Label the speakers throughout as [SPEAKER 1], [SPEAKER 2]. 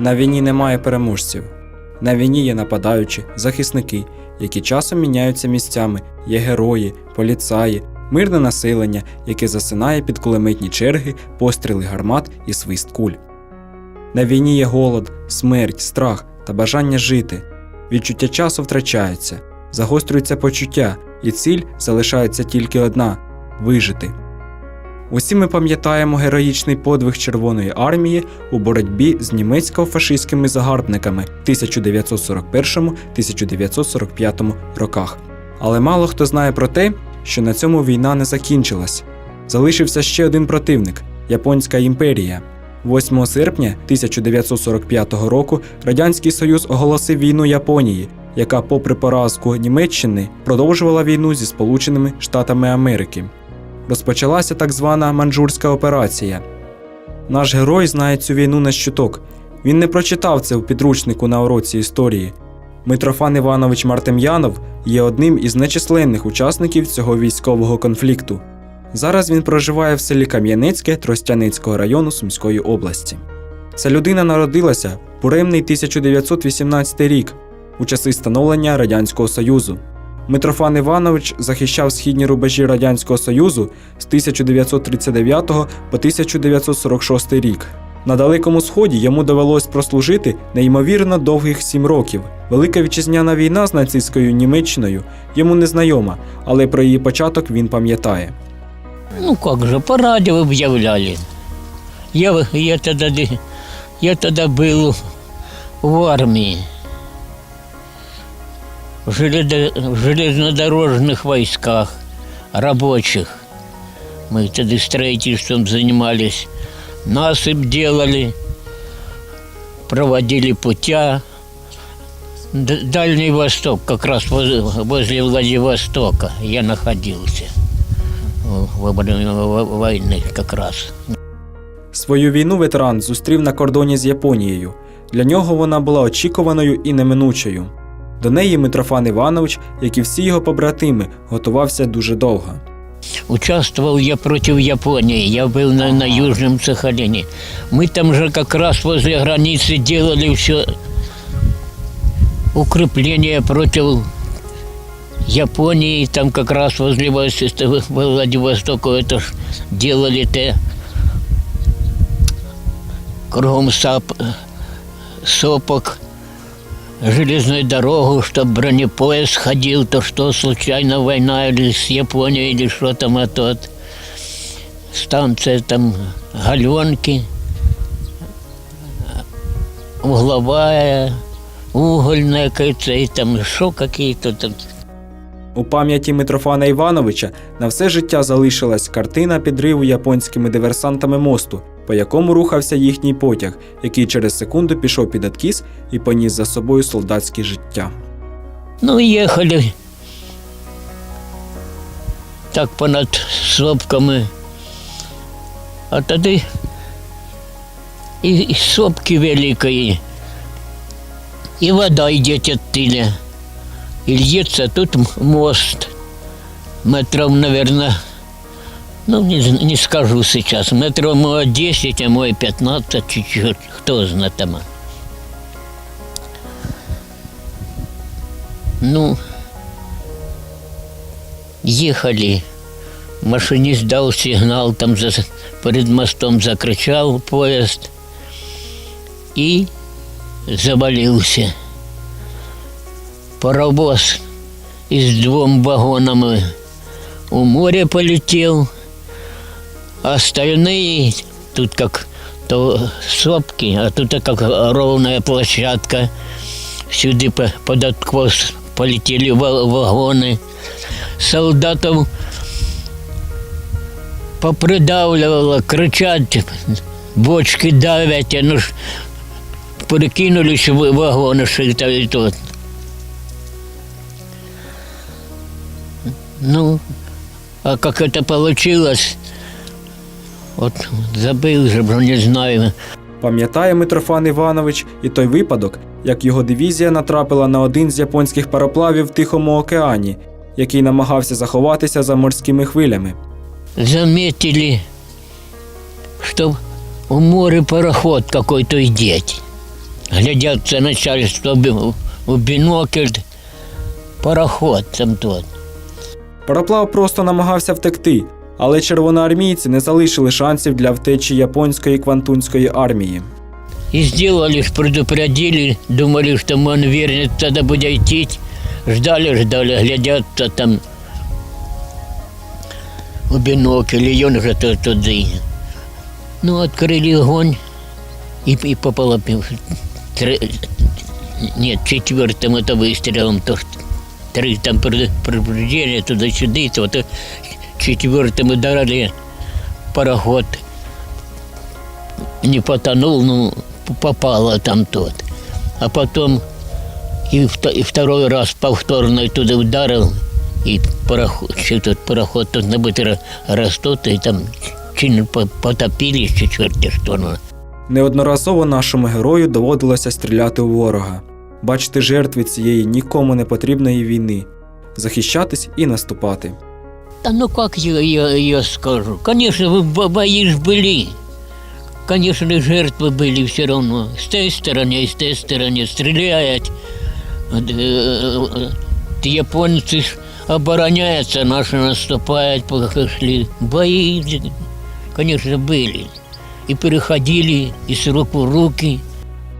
[SPEAKER 1] На війні немає переможців. На війні є нападаючі, захисники, які часом міняються місцями, є герої, поліцаї, мирне населення, яке засинає під кулеметні черги, постріли гармат і свист куль. На війні є голод, смерть, страх та бажання жити. Відчуття часу втрачається, загострюються почуття, і ціль залишається тільки одна вижити. Усі ми пам'ятаємо героїчний подвиг Червоної армії у боротьбі з німецько-фашистськими загарбниками в 1941-1945 роках. Але мало хто знає про те, що на цьому війна не закінчилась. Залишився ще один противник Японська імперія. 8 серпня 1945 року Радянський Союз оголосив війну Японії, яка, попри поразку Німеччини, продовжувала війну зі Сполученими Штатами Америки. Розпочалася так звана манджурська операція. Наш герой знає цю війну на щуток. Він не прочитав це у підручнику на уроці історії. Митрофан Іванович Мартем'янов є одним із нечисленних учасників цього військового конфлікту. Зараз він проживає в селі Кам'янецьке Тростяницького району Сумської області. Ця людина народилася в буремний 1918 рік у часи становлення Радянського Союзу. Митрофан Іванович захищав східні рубежі Радянського Союзу з 1939 по 1946 рік. На Далекому Сході йому довелось прослужити неймовірно довгих сім років. Велика вітчизняна війна з нацистською Німеччиною йому не знайома, але про її початок він пам'ятає.
[SPEAKER 2] Ну как же, по радио объявляли. Я, я, де- я был в армии, в, желедо- в железнодорожных войсках, рабочих. Мы тогда строительством занимались, насыпь делали, проводили путя. Д- Дальний Восток, как раз воз- возле Владивостока я находился во время во- войны как раз.
[SPEAKER 1] Свою війну ветеран зустрів на кордоні з Японією. Для нього вона була очікуваною і неминучою. До неї Митрофан Іванович, як і всі його побратими, готувався дуже довго.
[SPEAKER 2] Участвовал я против Японии, я был на, на Южном Сахалине. Мы там же как раз возле границы делали все укрепления против Японии, там как раз возле Вос- Владивостока это ж делали те кругом сап, сопок, железную дорогу, чтобы бронепоезд ходил, то что случайно война или с Японией, или что там, а тот станция там Галенки, угловая, угольная какая-то, и там еще какие-то там
[SPEAKER 1] У пам'яті Митрофана Івановича на все життя залишилась картина підриву японськими диверсантами мосту, по якому рухався їхній потяг, який через секунду пішов під откіс і поніс за собою солдатське життя.
[SPEAKER 2] Ну, ехали так понад сопками. А тоді і, сопки великої, і вода йде оттиля. І льється тут мост. Метров, наверное, ну, не, не скажу сейчас, метров может 10, а может 15 чуть-чуть, кто знает там. Ну, ехали. Машинист дал сигнал, там за, перед мостом закричал поезд и завалился. Паровоз из двум вагонами у море полетел, а остальные тут как то сопки, а тут как ровная площадка. Сюда по- под откос полетели ва- вагоны. Солдатов попридавливало, кричать, бочки давят, а ну ж перекинулись в вагоны, что это и тут. Ну, а как это получилось, вот забыл же, не знаю.
[SPEAKER 1] Пам'ятає Митрофан Іванович і той випадок, як його дивізія натрапила на один з японських пароплавів в Тихому океані, який намагався заховатися за морськими хвилями.
[SPEAKER 2] заметили, что у моря пароход какой-то идет. глядятся начальство в бинокль, пароход там тот.
[SPEAKER 1] Пароплав просто намагався втекти, але червоноармійці не залишили шансів для втечі японської квантунської армії.
[SPEAKER 2] И сделали, ж, предупредили, думали, что он вернет, тогда будет идти. Ждали, ждали, глядятся там у бинокль, и он же то туди. Ну, открыли огонь, и, и попало пи- три- нет, четвертым это выстрелом, то что три там пред- предупреждения туда-сюда, то вот четвертым ударили пароход не потонул, ну, п- попало там тот. А потом и, вто- и второй раз повторно туда ударил, и пароход, что тут пароход тут набытый растут, и там сильно по- потопили с четверти штурма.
[SPEAKER 1] Неодноразово нашому герою доводилося стріляти у ворога, бачити жертви цієї нікому не потрібної війни, захищатись і наступати.
[SPEAKER 2] Да ну как я, я, я скажу? Конечно, вы бо- бои ж были. Конечно, жертвы были все равно. С той стороны и с той стороны стреляют. Вот, э, э, э, Японцы ж обороняются, наши наступают, пока шли. Бои, конечно, были. И переходили из рук в руки.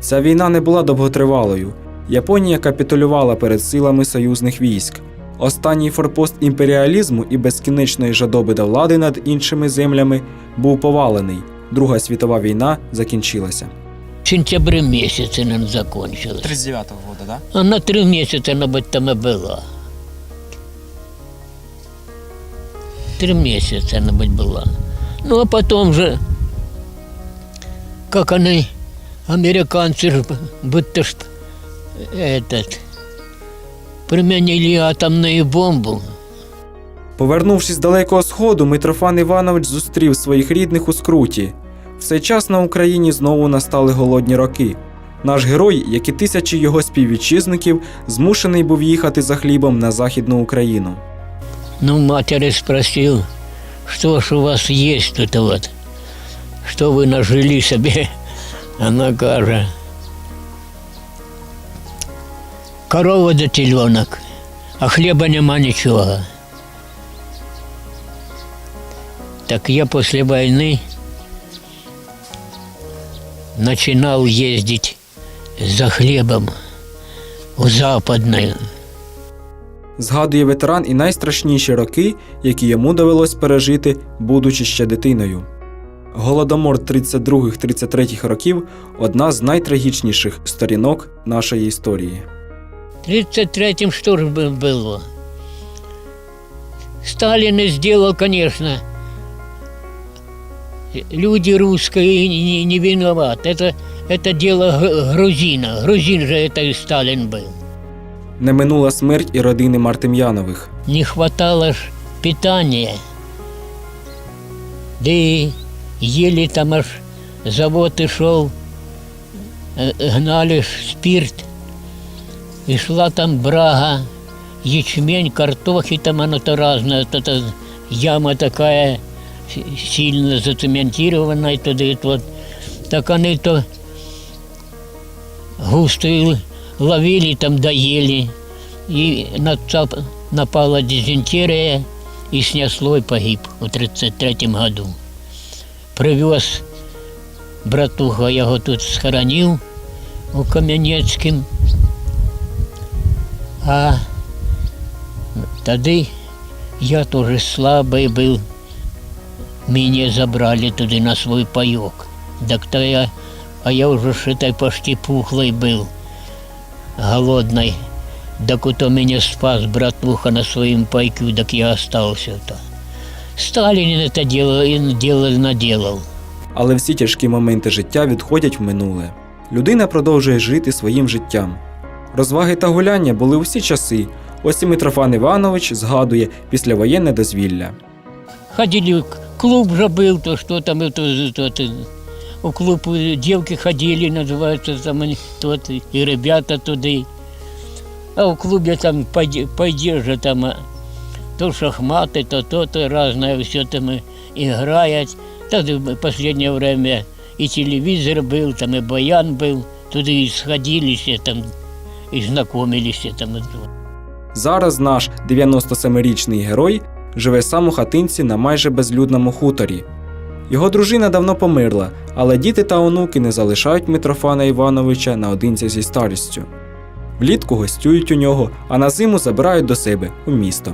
[SPEAKER 1] Ця війна не була довготривалою. Японія капітулювала перед силами союзних військ. Останній форпост імперіалізму і безкінечної жадоби до влади над іншими землями був повалений. Друга світова війна закінчилася.
[SPEAKER 2] В сентябре месяце она закончилась.
[SPEAKER 1] 39-го року, да?
[SPEAKER 2] Она три месяца, она быть там и была. Три месяца она быть была. Ну, а потом же, как они, американцы же будто ж этот, применили атомную бомбу.
[SPEAKER 1] Повернувшись з далекого сходу, Митрофан Іванович зустрів своїх рідних у скруті. В цей час на Україні знову настали голодні роки. Наш герой, як і тисячі його співвітчизників, змушений був їхати за хлібом на Західну Україну.
[SPEAKER 2] Ну, матери спросил, что ж у вас есть тут вот, что вы нажили себе. Она каже, корова да теленок, а хлеба нема нічого. Так я после войны начинал ездить за хлебом у западную.
[SPEAKER 1] Згадує ветеран і найстрашніші роки, які йому довелось пережити, будучи ще дитиною. Голодомор 32-33 років одна з найтрагічніших сторінок нашої історії.
[SPEAKER 2] В 33-м что же бы- было? Сталин и сделал, конечно. Люди русские не, не виноваты. Это, это дело г- грузина. Грузин же это и Сталин был.
[SPEAKER 1] Не минула смерть і родини Мартем'янових.
[SPEAKER 2] Не хватало ж питания. Да и еле там аж завод и шел, э, гнали ж спирт. И шла там брага, ячмень, картохи там оно-то разное. Вот эта яма такая сильно зацементированная туда и вот. Так они то густо ловили, там доели. И напала дизентерия, и снесло и погиб в 1933 году. Привез братуха, я его тут схоронил у Кам'янецьким. А тоді я теж слабий був. Меня забрали туди на свой пайок. Так то я, а я уже считай почти пухлый был, голодный. Так кто меня спас, братуха, на своем пайку, так я остался то. Сталин это делал, и делал, наделал.
[SPEAKER 1] Але всі тяжкі моменти життя відходять в минуле. Людина продовжує жити своїм життям. Розваги та гуляння були у всі часи. Ось і Митрофан Іванович згадує післявоєнне дозвілля.
[SPEAKER 2] Ходили, к- клуб же был, то что там, это, то, то, у клуб э, девки ходили, называется, там, они, тот, и ребята туда. А в клубе там, пойди, пойди же там, а, то шахматы, то то-то разное, все там и играет. Так в последнее время и телевизор был, там и баян был, туди і сходилися там, і знайомилися там.
[SPEAKER 1] Зараз наш 97-річний герой живе сам у хатинці на майже безлюдному хуторі. Його дружина давно померла, але діти та онуки не залишають Митрофана Івановича наодинці зі старістю. Влітку гостюють у нього, а на зиму забирають до себе у місто.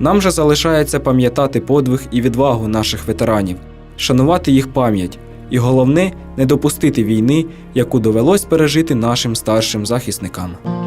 [SPEAKER 1] Нам же залишається пам'ятати подвиг і відвагу наших ветеранів, шанувати їх пам'ять, і головне не допустити війни, яку довелось пережити нашим старшим захисникам.